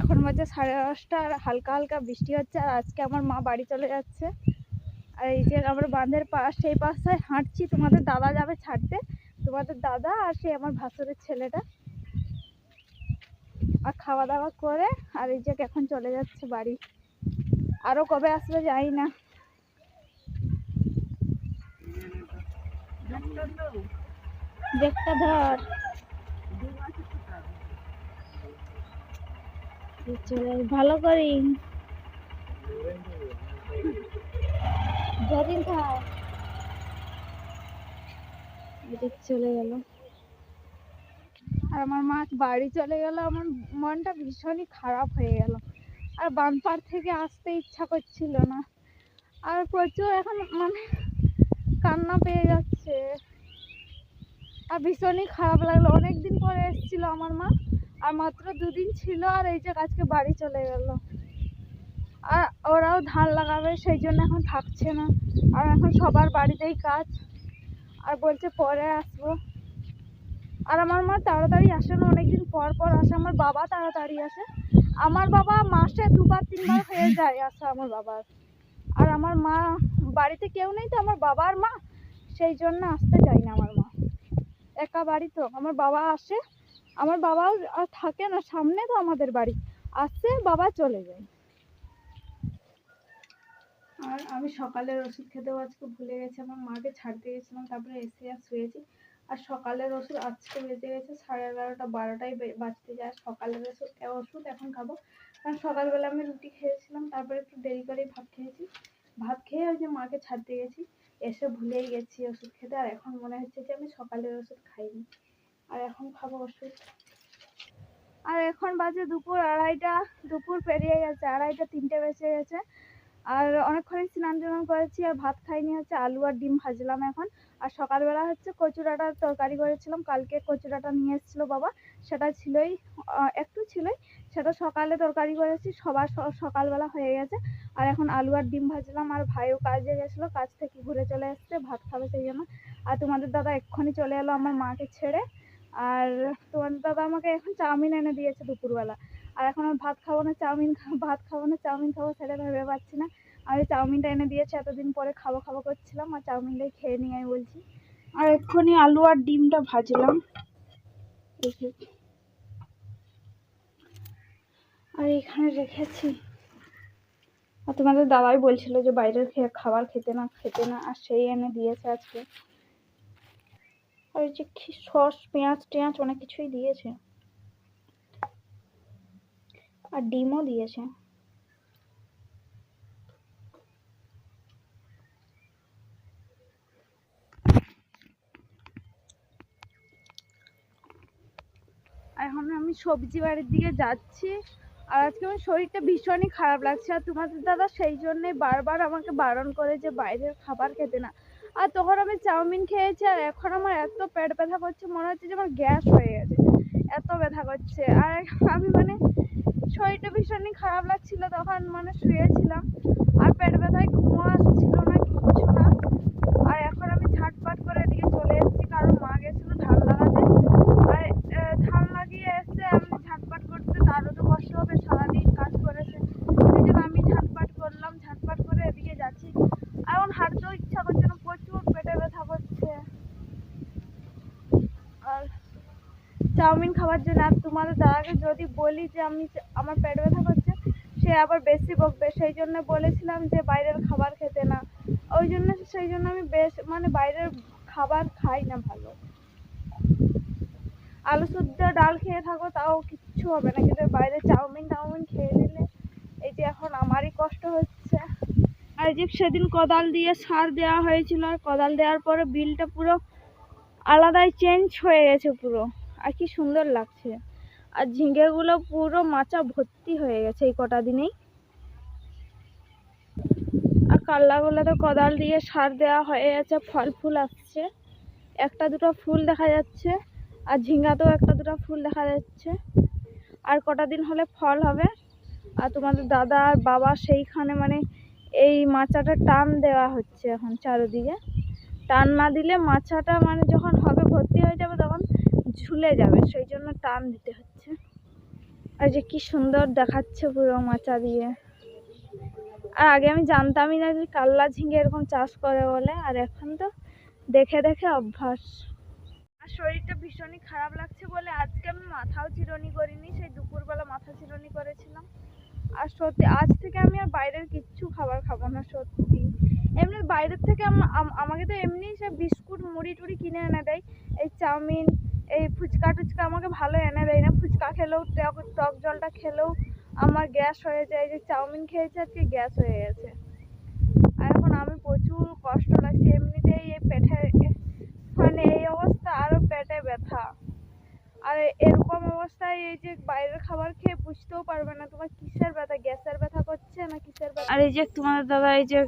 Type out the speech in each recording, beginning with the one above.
এখন বাজে সাড়ে দশটা আর হালকা হালকা বৃষ্টি হচ্ছে আর আজকে আমার মা বাড়ি চলে যাচ্ছে। আর এই যে আমরা বাঁধের পাশ সেই পাশটায় হাঁটছি। তোমাদের দাদা যাবে ছাড়তে। তোমাদের দাদা আর সেই আমার ভাসুরের ছেলেটা। আর খাওয়া দাওয়া করে আর এই যে এখন চলে যাচ্ছে বাড়ি। আরও কবে আসবে যাই না। দেখটা ধর। ভালো করি চলে গেল। আর আমার মা বাড়ি চলে গেল, আমার মনটা ভীষণই খারাপ হয়ে গেল। আর বানপার থেকে আসতে ইচ্ছা করছিল না। আর প্রচুর এখন মানে কান্না পেয়ে যাচ্ছে। আর ভীষণই খারাপ লাগল। অনেক দিন পরে এসেছিল আমার মা। আর মাত্র দুদিন ছিল আর এই যে আজকে বাড়ি চলে গেল। আর ওরাও ধান লাগাবে, সেই জন্য এখন থাকছে না। আর এখন সবার বাড়িতেই কাজ। আর বলছে পরে আসব। আর আমার মা তাড়াতাড়ি আসে না, অনেকদিন পর পর আসে। আমার বাবা তাড়াতাড়ি আসে। আমার বাবা মাসে দুবার, তিনবার হয়ে যায় আসা আমার বাবার। আর আমার মা, বাড়িতে কেউ নেই তো আমার বাবা আর মা। সেই জন্য আসতে চায় না আমার মা। একা বাড়ি তো। আমার বাবা আসে আমার বাবাও আর থাকে না সামনে তো আমাদের বাড়ি। আসে বাবা চলে যায়। আর আমি সকালের ওষুধ খেতেও আজকে ভুলে গেছি, আমার মাকে ছাড়তে গেছিলাম, তারপরে এসে আর শুয়েছি। আর সকালের ওষুধ আজকে বেজে গেছে, সাড়ে এগারোটা, বারোটায় বে- বাজতে যায়। সকালের ওষুধ ওষুধ এখন খাব। কারণ সকালবেলা আমি রুটি খেয়েছিলাম, তারপরে একটু দেরি করেই ভাত খেয়েছি। ভাত খেয়ে ওই যে মাকে ছাড়তে গেছি, এসে ভুলেই গেছি ওষুধ খেতে। আর এখন মনে হচ্ছে যে আমি সকালের ওষুধ খাইনি। আর এখন খাব ওষুধ আর এখন বাজে দুপুর আড়াইটা, দুপুর পেরিয়ে গেছে, আড়াইটা তিনটে বেজে গেছে। আর অনেকক্ষণই স্নান টান করেছি আর ভাত খাইনি হচ্ছে, আলু আর ডিম ভাজলাম এখন। আর সকালবেলা হচ্ছে কচু ডাঁটার তরকারি করেছিলাম, কালকে কচু ডাঁটা নিয়ে এসেছিল বাবা, সেটা ছিলই একটু ছিলই, সেটা সকালে তরকারি করেছি, সবার সকালবেলা হয়ে গেছে। আর এখন আলু আর ডিম ভাজলাম, আর ভাইও কাজে গেছিল, কাজ থেকে ঘুরে চলে এসছে, ভাত খাবে সেই জন্য। আর তোমাদের দাদা এক্ষুনি চলে এলো আমার মাকে ছেড়ে। আর তোমাদের দাদা আমাকে এখন চাউমিন এনে দিয়েছে দুপুরবেলা। আর এখন আমি ভাত খাব না, চাউমিন ভাত খাব না, চাউমিন খাব সেটা ভেবে পাচ্ছি না। এই চাউমিনটা এনে দিয়েছে, এতদিন পরে খাব খাব করছিলাম, আর চাউমিনটাই খেয়ে নিয়ে আমি বলছি। আর এক্ষুনি আলু আর ডিমটা ভাজলাম। আর এখানে রেখেছি। আর তোমাদের দাদাই বলছিল যে বাইরের খাবার খেতে না খেতে না, আর সেই এনে দিয়েছে আজকে। আর যে কি সস, পেঁয়াজ, টেঁয়াজ অনেক কিছুই দিয়েছে। আর ডিমও দিয়েছে। এখন আমি সবজি বাড়ির দিকে যাচ্ছি। আর আজকে আমার শরীরটা ভীষণই খারাপ লাগছে। আর তোমাদের দাদা সেই জন্যই বারবার আমাকে বারণ করে যে বাইরের খাবার খেতে না। আর তখন আমি চাউমিন খেয়েছি আর এখন আমার এত পেট ব্যথা করছে, মনে হচ্ছে যে আমার গ্যাস হয়ে গেছে, এত ব্যথা করছে। আর আমি মানে শরীরটা ভীষণই খারাপ লাগছিল, তখন মানে শুয়েছিলাম। আর পেট ব্যথায় ঘুমও আসছিল না কিচ্ছু না আর এখন আমি ঝাটপাট করে এদিকে চলে এসেছি কারণ মা গেছিল ধান লাগাতে আর আহ, ধান লাগিয়ে এসে আমি ঝাটপাট করতে তারও তো কষ্ট হবে সারাদিন কাজ করেছে সেই জন্য আমি ঝাটপাট করলাম ঝাটপাট করে এদিকে যাচ্ছি আর এখন হাঁটতেও ইচ্ছা করছে না প্রচুর পেটে ব্যথা করছে আর খাওয়ার জন্য, আর তোমাদের দাদাকে যদি বলি যে আমি আমার পেট ব্যথা করছে, সে আবার বেশি বকবে। সেই জন্য বলেছিলাম যে বাইরের খাবার খেতে না। ওই জন্য সেই জন্য আমি বেশ মানে বাইরের খাবার খাই না ভালো। আলু সুদ্ধ ডাল খেয়ে থাকো, তাও কিচ্ছু হবে না। কিন্তু বাইরে চাউমিন টাউমিন খেয়ে নিলে এই যে এখন আমারই কষ্ট হচ্ছে। আর যে সেদিন কোদাল দিয়ে সার দেওয়া হয়েছিল, আর কোদাল দেওয়ার পরে বিলটা পুরো আলাদাই চেঞ্জ হয়ে গেছে পুরো। আর কি সুন্দর লাগছে। আর ঝিঙেগুলো পুরো মাচা ভর্তি হয়ে গেছে এই কটা দিনেই। আর কাল্লাগুলোতে কোদাল দিয়ে সার দেওয়া হয়ে গেছে, ফল ফুল আসছে। একটা দুটো ফুল দেখা যাচ্ছে, আর ঝিঙ্গাতেও একটা দুটো ফুল দেখা যাচ্ছে। আর কটা দিন হলে ফল হবে। আর তোমাদের দাদা আর বাবা সেইখানে মানে এই মাচাটা টান দেওয়া হচ্ছে এখন চারিদিকে। টান না দিলে মাচাটা মানে যখন হবে ভর্তি হয়ে যাবে তখন ঝুলে যাবে, সেই জন্য টান দিতে হচ্ছে। আর যে কি সুন্দর দেখাচ্ছে পুরো মাচা দিয়ে। আর আগে আমি জানতামই না যে কাল্লা ঝিঙে এরকম চাষ করে বলে, আর এখন তো দেখে দেখে অভ্যাস। আর শরীরটা ভীষণই খারাপ লাগছে বলে আজকে আমি মাথাও চিরুনি করিনি, সেই দুপুরবেলা মাথা চিরুনি করেছিলাম। আর সত্যি, আজ থেকে আমি আর বাইরের কিচ্ছু খাবার খাব না, সত্যি। এমনি বাইরের থেকে আম- আম- আমাকে তো এমনি সে বিস্কুট, মুড়ি টুড়ি কিনে এনে দেয়, এই চাউমিন এই ফুচকা টুচকা আমাকে ভালো এনে দেয় না। ফুচকা খেলেও টক জলটা খেলেও আমার গ্যাস হয়ে যায়। যে চাউমিন খেয়েছে আজকে, গ্যাস হয়ে গেছে। আর এখন আমি প্রচুর কষ্ট লাগছে। এমনিতেই এই পেটে মানে এই অবস্থা আরও পেটে ব্যথা। আর এরকম অবস্থায় এই যে বাইরের খাবার খেয়ে বুঝতেও পারবে না। তোমার কিসের ব্যথা? গ্যাসের ব্যথা করছে না কিসের ব্যথা? আর এই যে তোমাদের দাদা এই যে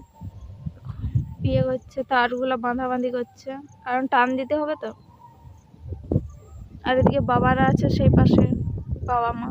ইয়ে করছে, তারগুলো বাঁধাবাঁধি করছে। কারণ টান দিতে হবে তো। আর এদিকে বাবারা আছে সেই পাশে বাবা মা।